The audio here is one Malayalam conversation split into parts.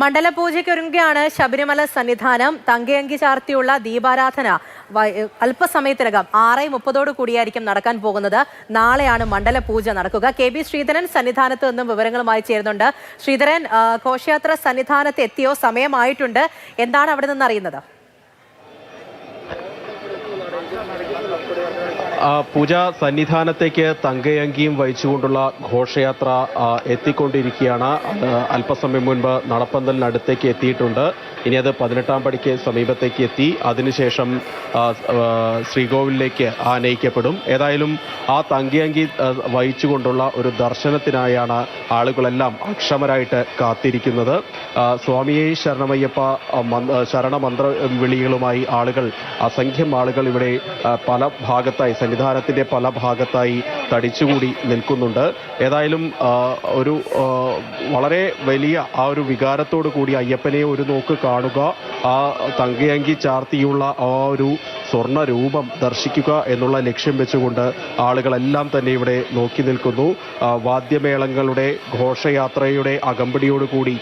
മണ്ഡലപൂജയ്ക്ക് ഒരുങ്ങുകയാണ് ശബരിമല സന്നിധാനം. തങ്കയങ്കി ചാർത്തിയുള്ള ദീപാരാധന അല്പസമയത്തിനകം ആറ് മുപ്പതോട് കൂടിയായിരിക്കും നടക്കാൻ പോകുന്നത്. നാളെയാണ് മണ്ഡലപൂജ നടക്കുക. കെ ബി ശ്രീധരൻ സന്നിധാനത്ത് നിന്നും വിവരങ്ങളുമായി ചേരുന്നുണ്ട്. ശ്രീധരൻ ഘോഷയാത്ര സന്നിധാനത്ത് എത്തിയോ? സമയമായിട്ടുണ്ട്. എന്താണ് അവിടെ നിന്ന് അറിയുന്നത്? പൂജ സന്നിധാനത്തേക്ക് തങ്കയങ്കിയും വഹിച്ചുകൊണ്ടുള്ള ഘോഷയാത്ര എത്തിക്കൊണ്ടിരിക്കുകയാണ്. അത് അല്പസമയം മുൻപ് നടപ്പന്തലിനടുത്തേക്ക് എത്തിയിട്ടുണ്ട്. ഇനി അത് പതിനെട്ടാം പടിക്ക് സമീപത്തേക്ക് എത്തി. അതിനുശേഷം ശ്രീകോവിലിലേക്ക് ആനയിക്കപ്പെടും. ഏതായാലും ആ തങ്കയങ്കി വഹിച്ചുകൊണ്ടുള്ള ഒരു ദർശനത്തിനായാണ് ആളുകളെല്ലാം അക്ഷമരായിട്ട് കാത്തിരിക്കുന്നത്. സ്വാമിയെ ശരണമയ്യപ്പ ശരണമന്ത്ര വിളികളുമായി ആളുകൾ അസംഖ്യം ആളുകൾ ഇവിടെ പല ഭാഗത്തായി സന്നിധാനത്തിന്റെ പല ഭാഗത്തായി തടിച്ചുകൂടി നിൽക്കുന്നുണ്ട്. ഏതായാലും ഒരു വളരെ വലിയ ആ ഒരു വികാരത്തോടു കൂടി അയ്യപ്പനെ ഒരു നോക്ക് കാണുക. ആ തങ്കയങ്കി ചാർത്തിയുള്ള ആ ഒരു സ്വർണ രൂപം ദർശിക്കുക എന്നുള്ള ലക്ഷ്യം വെച്ചുകൊണ്ട് ആളുകളെല്ലാം തന്നെ ഇവിടെ നോക്കി നിൽക്കുന്നു. വാദ്യമേളങ്ങളുടെ ഘോഷയാത്രയുടെ അകമ്പടിയോടുകൂടി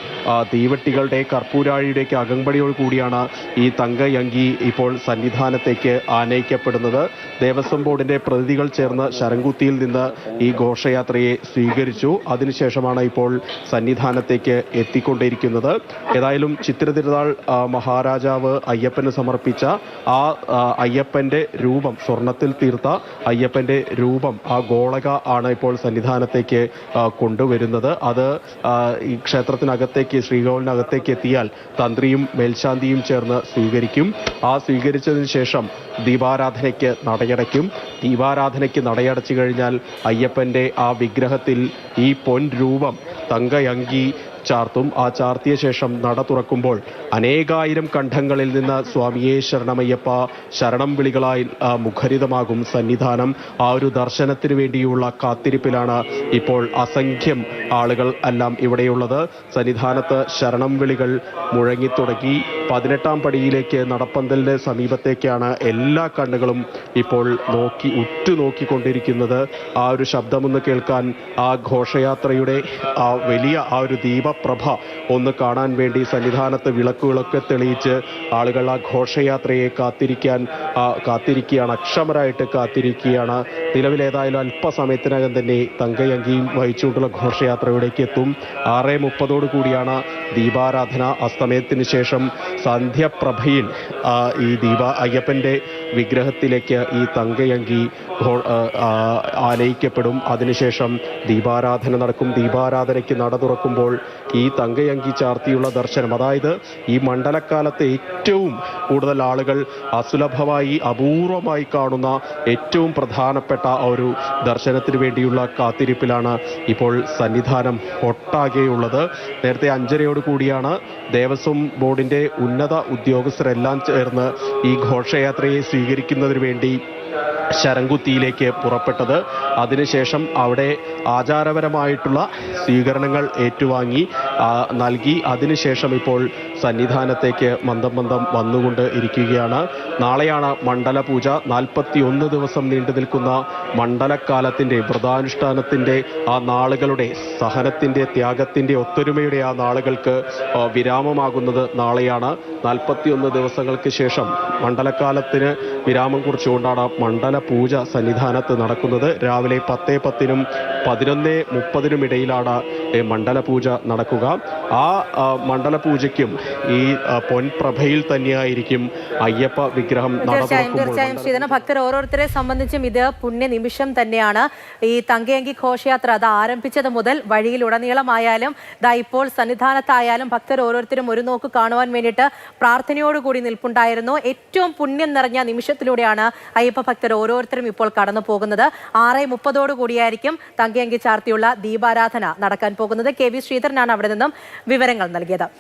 തീവട്ടികളുടെ കർപ്പൂരാഴിയുടെയൊക്കെ അകമ്പടിയോടുകൂടിയാണ് ഈ തങ്കയങ്കി ഇപ്പോൾ സന്നിധാനത്തേക്ക് ആനയിക്കപ്പെടുന്നത്. ദേവസ്വം ബോർഡിന്റെ പ്രതിനിധികൾ ചേർന്ന് ശരംകുത്തിയിൽ നിന്ന് ഈ ഘോഷയാത്രയെ സ്വീകരിച്ചു. അതിനുശേഷമാണ് ഇപ്പോൾ സന്നിധാനത്തേക്ക് എത്തിക്കൊണ്ടിരിക്കുന്നത്. ഏതായാലും ചിത്രതിരുനാൾ മഹാരാജാവ് അയ്യപ്പന് സമർപ്പിച്ച ആ, അയ്യപ്പന്റെ രൂപം സ്വർണത്തിൽ തീർത്ത അയ്യപ്പന്റെ രൂപം ആ ഗോളക ആണ് ഇപ്പോൾ സന്നിധാനത്തേക്ക് കൊണ്ടുവരുന്നത്. അത് ഈ ക്ഷേത്രത്തിനകത്തേക്ക് ശ്രീകോവിലിനകത്തേക്ക് എത്തിയാൽ തന്ത്രിയും മേൽശാന്തിയും ചേർന്ന് സ്വീകരിക്കും. ആ സ്വീകരിച്ചതിന് ശേഷം ദീപാരാധനയ്ക്ക് നടയടയ്ക്കും. ദീപാരാധനയ്ക്ക് നടയടച്ചു കഴിഞ്ഞാൽ അയ്യപ്പന്റെ ആ വിഗ്രഹത്തിൽ ഈ പൊൻ രൂപം തങ്കയങ്കി ചാർത്തും ആ ചാർത്തിയ ശേഷം നട തുറക്കുമ്പോൾ അനേകായിരം കണ്ഠങ്ങളിൽ നിന്ന് സ്വാമിയെ ശരണമയ്യപ്പ ശരണം വിളികളായി മുഖരിതമാകും സന്നിധാനം. ആ ഒരു ദർശനത്തിന് വേണ്ടിയുള്ള കാത്തിരിപ്പിലാണ് ഇപ്പോൾ അസംഖ്യം ആളുകൾ എല്ലാം ഇവിടെയുള്ളത്. സന്നിധാനത്ത് ശരണം വിളികൾ മുഴങ്ങിത്തുടങ്ങി. പതിനെട്ടാം പടിയിലേക്ക് നടപ്പന്തലിന്റെ സമീപത്തേക്കാണ് എല്ലാ കണ്ണുകളും ഇപ്പോൾ നോക്കി ഉറ്റുനോക്കിക്കൊണ്ടിരിക്കുന്നത്. ആ ഒരു ശബ്ദമൊന്ന് കേൾക്കാൻ ആ ഘോഷയാത്രയുടെ ആ വലിയ ആ ഒരു ദീപപ്രഭ ഒന്ന് കാണാൻ വേണ്ടി സന്നിധാനത്ത് വിളക്കുകളൊക്കെ തെളിയിച്ച് ആളുകൾ ആ ഘോഷയാത്രയെ കാത്തിരിക്കാൻ കാത്തിരിക്കുകയാണ് അക്ഷമരായിട്ട് കാത്തിരിക്കുകയാണ്. നിലവിൽ ഏതായാലും അല്പസമയത്തിനകം തന്നെ തങ്കയങ്കിയും വഹിച്ചുകൊണ്ടുള്ള ഘോഷയാത്രയിലേക്ക് എത്തും. ആറ് മുപ്പതോടു കൂടിയാണ് ദീപാരാധന അസ്തമയത്തിന് ശേഷം സന്ധ്യപ്രഭയിൽ ഈ ദീപ അയ്യപ്പന്റെ വിഗ്രഹത്തിലേക്ക് ഈ തങ്കയങ്കി ഘോ- ആ, ആ, ആനയിക്കപ്പെടും. അതിനുശേഷം ദീപാരാധന നടക്കും. ദീപാരാധനയ്ക്ക് നട തുറക്കുമ്പോൾ ഈ തങ്കയങ്കി ചാർത്തിയുള്ള ദർശനം അതായത് ഈ മണ്ഡലക്കാലത്തെ ഏറ്റവും കൂടുതൽ ആളുകൾ അസുലഭമായി അപൂർവമായി കാണുന്ന ഏറ്റവും പ്രധാനപ്പെട്ട ഒരു ദർശനത്തിന് വേണ്ടിയുള്ള കാത്തിരിപ്പിലാണ് ഇപ്പോൾ സന്നിധാനം ഒട്ടാകെയുള്ളത്. നേരത്തെ അഞ്ചരയോട് കൂടിയാണ് ദേവസ്വം ബോർഡിന്റെ ഉന്നത ഉദ്യോഗസ്ഥരെല്ലാം ചേർന്ന് ഈ ഘോഷയാത്രയെ സ്വീകരിക്കുന്നതിന് വേണ്ടി ശരംകുത്തിയിലേക്ക് പുറപ്പെട്ടത്. അതിനുശേഷം അവിടെ ആചാരപരമായിട്ടുള്ള സ്വീകരണങ്ങൾ ഏറ്റുവാങ്ങി നൽകി. അതിനുശേഷം ഇപ്പോൾ സന്നിധാനത്തേക്ക് മന്ദം മന്ദം വന്നുകൊണ്ട് ഇരിക്കുകയാണ്. നാളെയാണ് മണ്ഡല പൂജ നാൽപ്പത്തി ഒന്ന് ദിവസം നീണ്ടു നിൽക്കുന്ന മണ്ഡലക്കാലത്തിന്റെ വ്രതാനുഷ്ഠാനത്തിന്റെ ആ നാളുകളുടെ സഹനത്തിന്റെ ത്യാഗത്തിന്റെ ഒത്തൊരുമയുടെ ആ നാളുകൾക്ക് വിരാമമാകുന്നത് നാളെയാണ്. നാൽപ്പത്തിയൊന്ന് ദിവസങ്ങൾക്ക് ശേഷം മണ്ഡലക്കാലത്തിന് വിരാമം കുറിച്ചുകൊണ്ടാണ് മണ്ഡല പൂജ സന്നിധാനത്ത് നടക്കുന്നത്. രാവിലെ പത്തേ പത്തിനും പതിനൊന്ന് മുപ്പതിനും ഇടയിലാണ് ഈ മണ്ഡല പൂജ നടക്കുക. ആ മണ്ഡല പൂജയ്ക്കും ഈ പൊൻപ്രഭയിൽ തന്നെയായിരിക്കും അയ്യപ്പ വിഗ്രഹം തീർച്ചയായും ശ്രീധരൻ ഭക്തർ ഓരോരുത്തരെ സംബന്ധിച്ചും ഇത് പുണ്യ നിമിഷം തന്നെയാണ്. ഈ തങ്കയങ്കി ഘോഷയാത്ര അത് ആരംഭിച്ചത് മുതൽ വഴിയിലുടനീളമായാലും ദാ ഇപ്പോൾ സന്നിധാനത്തായാലും ഭക്തർ ഓരോരുത്തരും ഒരു നോക്ക് കാണുവാൻ വേണ്ടിയിട്ട് പ്രാർത്ഥനയോടുകൂടി നിൽപ്പുണ്ടായിരുന്നു. ഏറ്റവും പുണ്യം നിറഞ്ഞ നിമിഷത്തിലൂടെയാണ് അയ്യപ്പ ഭക്തർ ഓരോരുത്തരും ഇപ്പോൾ കടന്നു പോകുന്നത്. ആറ് മുപ്പതോടു കൂടിയായിരിക്കും തങ്കയങ്കി ചാർത്തിയുള്ള ദീപാരാധന നടക്കാൻ പോകുന്നത്. കെ വി ശ്രീധരനാണ് അവിടെ നിന്നും വിവരങ്ങൾ നൽകിയത്.